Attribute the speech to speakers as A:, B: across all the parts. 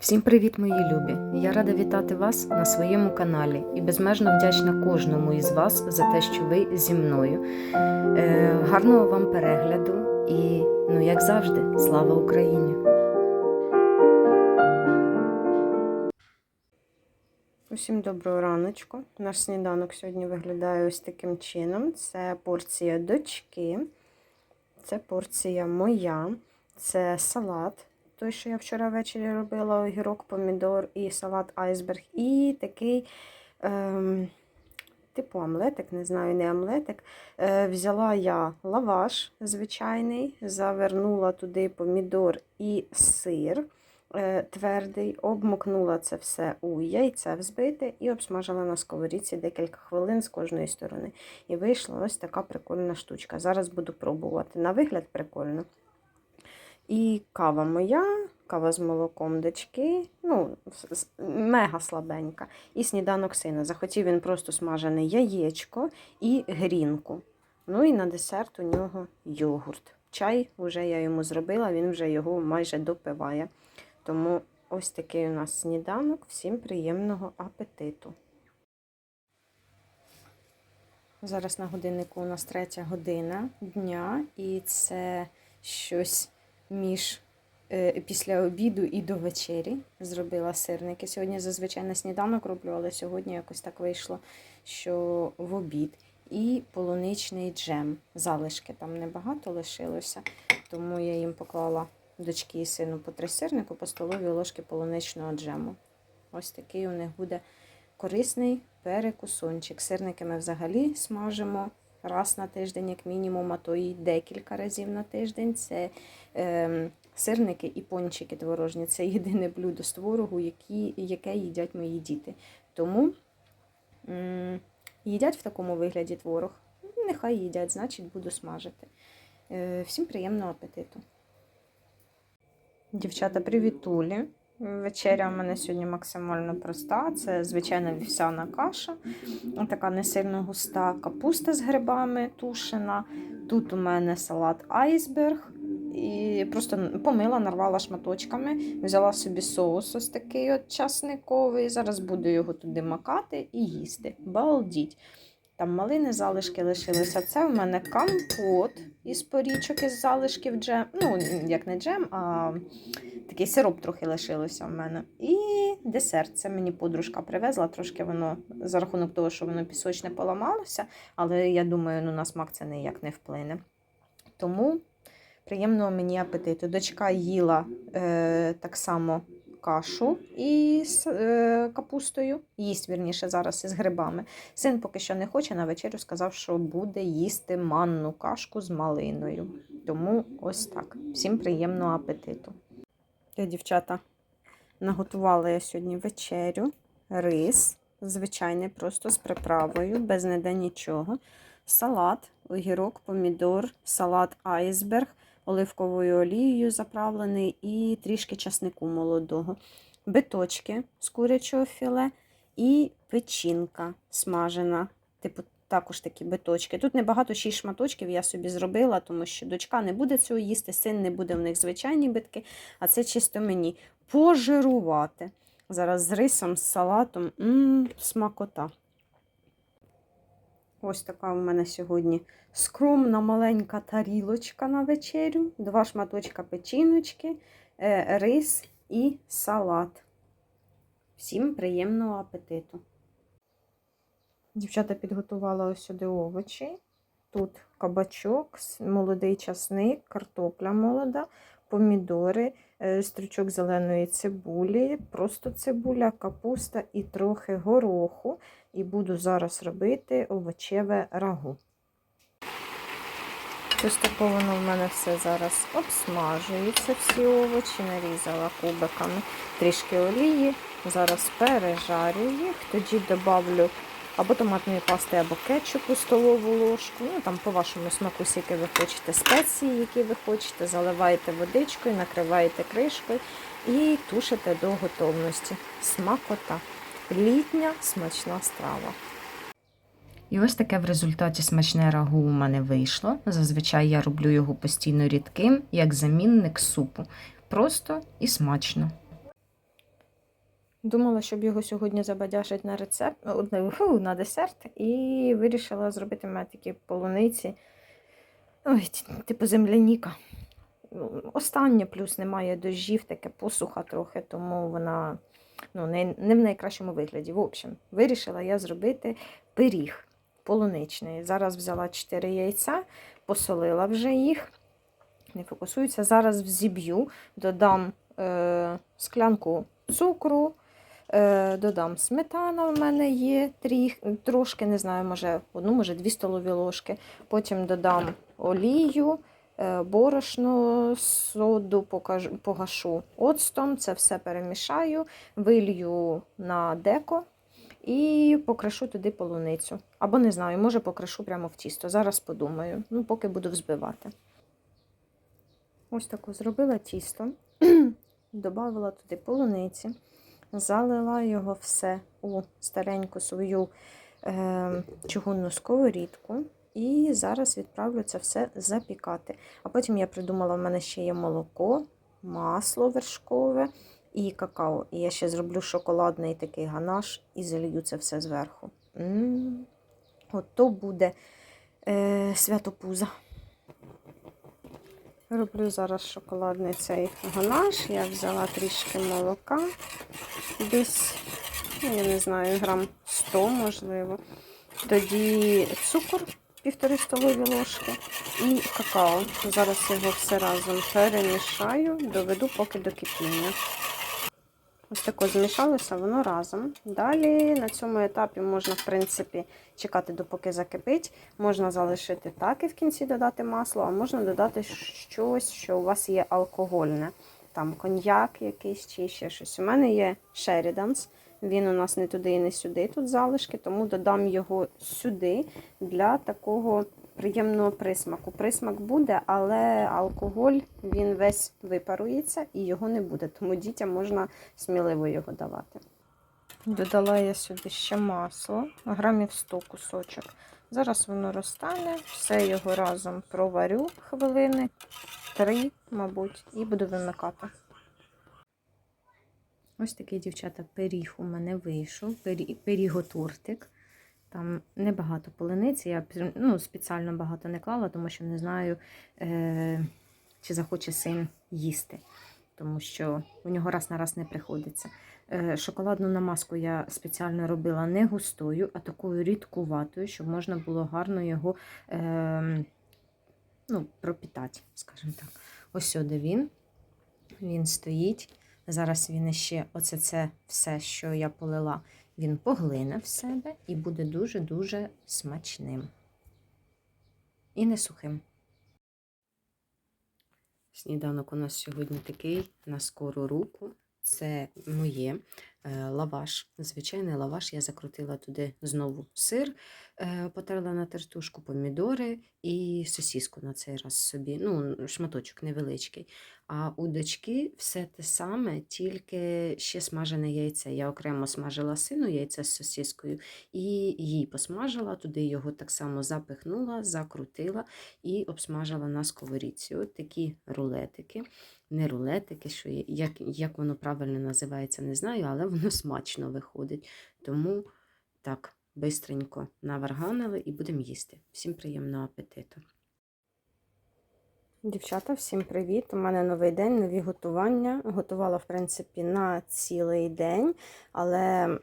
A: Всім привіт, мої любі! Я рада вітати вас на своєму каналі і безмежно вдячна кожному із вас за те, що ви зі мною. Е, гарного вам перегляду і, ну, як завжди, слава Україні! Усім доброго раночку. Наш сніданок сьогодні виглядає ось таким чином: це порція дочки, це порція моя, це салат. Той, що я вчора ввечері робила огірок, помідор і салат айсберг. І такий ем, типу омлетик, не знаю, не омлетик. Е, взяла я лаваш звичайний, завернула туди помідор і сир е, твердий, обмокнула це все у яйце взбите і обсмажила на сковорідці декілька хвилин з кожної сторони. І вийшла ось така прикольна штучка. Зараз буду пробувати. На вигляд прикольно. І кава моя, кава з молоком дочки, ну, мега слабенька. І сніданок сина. Захотів він просто смажене яєчко і грінку. Ну і на десерт у нього йогурт. Чай вже я йому зробила, він вже його майже допиває. Тому ось такий у нас сніданок. Всім приємного апетиту. Зараз на годиннику у нас третя година дня, і це щось між е, після обіду і до вечері зробила сирники. Сьогодні зазвичай на сніданок роблю, але сьогодні якось так вийшло, що в обід. І полуничний джем. Залишки там небагато лишилося, тому я їм поклала дочки і сину по три сирнику, по столовій ложки полуничного джему. Ось такий у них буде корисний перекусончик. Сирники ми взагалі смажимо раз на тиждень, як мінімум, а то і декілька разів на тиждень. Це е, сирники і пончики творожні. Це єдине блюдо з творогу, які, яке їдять мої діти. Тому м їдять в такому вигляді творог. Нехай їдять, значить, буду смажити. Е, всім приємного апетиту. Дівчата, привітулі. Вечеря у мене сьогодні максимально проста. Це звичайна вівсяна каша, така не сильно густа капуста з грибами тушена. Тут у мене салат айсберг. І просто помила, нарвала шматочками, взяла собі соус ось такий от часниковий. Зараз буду його туди макати і їсти. Балдіть! Там малини залишки лишилися. Це в мене компот із порічок із залишків джем. Ну, як не джем, а такий сироп трохи лишилося в мене. І десерт. Це мені подружка привезла, трошки воно за рахунок того, що воно пісочне поламалося, але я думаю, ну, на смак це ніяк не вплине. Тому приємного мені апетиту. Дочка їла е, так само кашу із е, капустою, їсть вірніше зараз із грибами. Син поки що не хоче, на вечерю сказав, що буде їсти манну кашку з малиною. Тому ось так. Всім приємного апетиту. Я, дівчата, наготувала я сьогодні вечерю, рис, звичайний, просто з приправою, без ніде нічого. Салат, огірок, помідор, салат айсберг, оливковою олією заправлений і трішки часнику молодого, биточки з курячого філе і печінка смажена. Типу, також такі биточки. Тут небагато 6 шматочків я собі зробила, тому що дочка не буде цього їсти, син не буде в них звичайні битки, а це чисто мені пожирувати. Зараз з рисом, з салатом. Ммм, смакота. Ось така у мене сьогодні скромна маленька тарілочка на вечерю, два шматочка печіночки, е, рис і салат. Всім приємного апетиту! Дівчата підготувала ось сюди овочі. Тут кабачок, молодий часник, картопля молода, помідори, стручок зеленої цибулі, просто цибуля, капуста і трохи гороху. І буду зараз робити овочеве рагу. Поступово в мене все зараз обсмажується, всі овочі, нарізала кубиками трішки олії. Зараз пережарю їх, тоді додавлю або томатної пасти, або кетчупу столову ложку. Ну, там по вашому смаку, скільки ви хочете спеції, які ви хочете, заливаєте водичкою, накриваєте кришкою і тушите до готовності. Смакота. Літня смачна страва. І ось таке в результаті смачне рагу у мене вийшло. Зазвичай я роблю його постійно рідким, як замінник супу. Просто і смачно. Думала, щоб його сьогодні забадяжити на рецепт, на десерт, і вирішила зробити мене такі полуниці. Ой, типу земляніка. Ну, Останнє плюс немає дощів, таке посуха трохи, тому вона ну, не, не в найкращому вигляді. В общем, вирішила я зробити пиріг полуничний. Зараз взяла 4 яйця, посолила вже їх. Не фокусується. Зараз взіб'ю, додам е, склянку цукру, додам сметана в мене є тріх, трошки, не знаю, може одну, може дві столові ложки. Потім додам олію, е, борошно, соду покажу, погашу оцтом, це все перемішаю, вилью на деко і покришу туди полуницю. Або не знаю, може покришу прямо в тісто. Зараз подумаю. Ну, поки буду взбивати. Ось таку зробила тісто, додала туди полуниці, залила його все у стареньку свою е, чугунну сковорідку. І зараз відправлю це все запікати. А потім я придумала, в мене ще є молоко, масло вершкове і какао. І я ще зроблю шоколадний такий ганаш і залью це все зверху. М, От то буде е, святопуза. Роблю зараз шоколадний цей ганаш. Я взяла трішки молока, десь, ну, я не знаю, грам 100, можливо. Тоді цукор півтори столові ложки і какао. Зараз його все разом перемішаю, доведу поки до кипіння. Ось тако змішалося воно разом. Далі на цьому етапі можна, в принципі, чекати, допоки закипить. Можна залишити так і в кінці додати масло, а можна додати щось, що у вас є алкогольне. Там коньяк якийсь чи ще щось. У мене є Sheridan's. Він у нас не туди і не сюди, тут залишки, тому додам його сюди для такого приємного присмаку. Присмак буде, але алкоголь він весь випарується і його не буде, тому дітям можна сміливо його давати. Додала я сюди ще масло, грамів 100 кусочок. Зараз воно розтане, все його разом проварю хвилини, три, мабуть, і буду вимикати. Ось такий, дівчата, пиріг у мене вийшов, пирі- пиріготортик. Там небагато полениці, я ну, спеціально багато не клала, тому що не знаю, е- чи захоче син їсти, тому що у нього раз на раз не приходиться. Е, шоколадну намазку я спеціально робила не густою, а такою рідкуватою, щоб можна було гарно його е- ну, пропітати, скажімо так. Ось сюди він. Він стоїть. Зараз він іще, оце це все, що я полила, він поглине в себе і буде дуже-дуже смачним. І не сухим. Сніданок у нас сьогодні такий на скору руку. Це моє лаваш. Звичайний лаваш. Я закрутила туди знову сир, е, потерла на тертушку помідори і сосіску на цей раз собі. Ну, шматочок невеличкий. А у дочки все те саме, тільки ще смажене яйце. Я окремо смажила сину яйце з сосіскою і їй посмажила, туди його так само запихнула, закрутила і обсмажила на сковорідці. От такі рулетики. Не рулетики, що як, як воно правильно називається, не знаю, але воно смачно виходить. Тому так, бистренько наварганили і будемо їсти. Всім приємного апетиту! Дівчата, всім привіт! У мене новий день, нові готування. Готувала, в принципі, на цілий день, але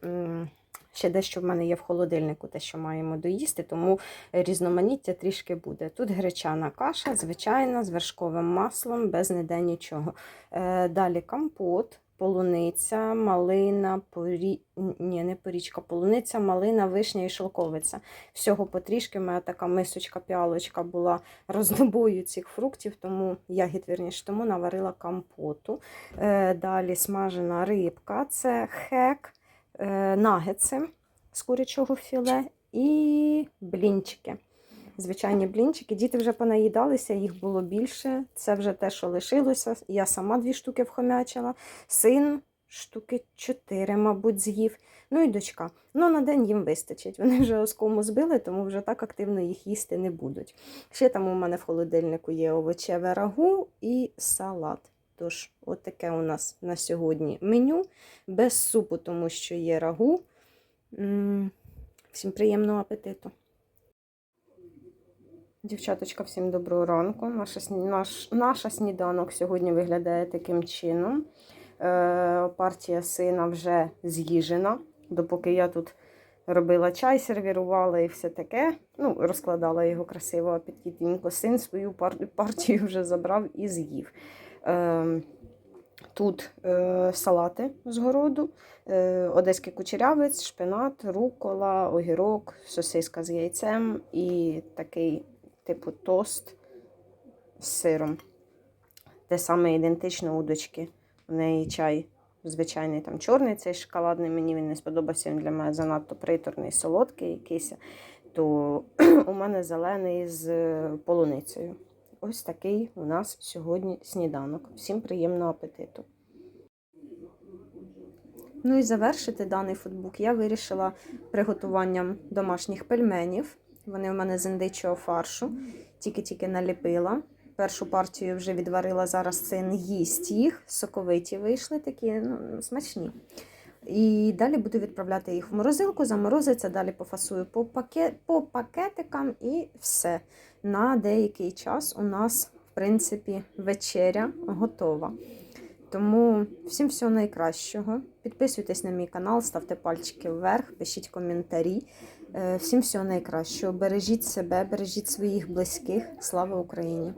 A: ще дещо в мене є в холодильнику, те, що маємо доїсти, тому різноманіття трішки буде. Тут гречана каша, звичайна, з вершковим маслом, без ніде нічого. Е, далі компот. Полуниця, малина, порі... Ні, не порічка, полуниця, малина, вишня і шелковиця. Всього потрішки. Мене така мисочка, піалочка була рознобою цих фруктів, тому ягід, вірніше, тому наварила компоту. Е, далі смажена рибка, це хек, е, нагетси з курячого філе і блінчики. Звичайні блінчики. Діти вже понаїдалися, їх було більше. Це вже те, що лишилося. Я сама дві штуки вхомячила. Син штуки чотири, мабуть, з'їв. Ну і дочка. Ну, на день їм вистачить. Вони вже оскому збили, тому вже так активно їх їсти не будуть. Ще там у мене в холодильнику є овочеве рагу і салат. Тож, от у нас на сьогодні меню. Без супу, тому що є рагу. Всім приємного апетиту. Дівчаточка, всім доброго ранку. Наша, наш, наша сніданок сьогодні виглядає таким чином. Е, партія сина вже з'їжена. Допоки я тут робила чай, сервірувала і все таке. Ну, розкладала його красиво, апетитненько. Син свою пар- партію вже забрав і з'їв. Е, тут е, салати з городу, е, одеський кучерявець, шпинат, рукола, огірок, сосиска з яйцем і такий типу тост з сиром. Те саме ідентично у дочки. У неї чай звичайний там чорний, цей шоколадний. Мені він не сподобався. Він для мене занадто приторний, солодкий якийсь. То у мене зелений з полуницею. Ось такий у нас сьогодні сніданок. Всім приємного апетиту. Ну і завершити даний футбук я вирішила приготуванням домашніх пельменів. Вони в мене з індичого фаршу. Тільки-тільки наліпила. Першу партію вже відварила, зараз син їсть їх. Соковиті вийшли такі, ну, смачні. І далі буду відправляти їх в морозилку, заморозиться, далі пофасую по, пакет, по пакетикам і все. На деякий час у нас, в принципі, вечеря готова. Тому всім всього найкращого. Підписуйтесь на мій канал, ставте пальчики вверх, пишіть коментарі. Е, Всім всього найкращого. Бережіть себе, бережіть своїх близьких. Слава Україні!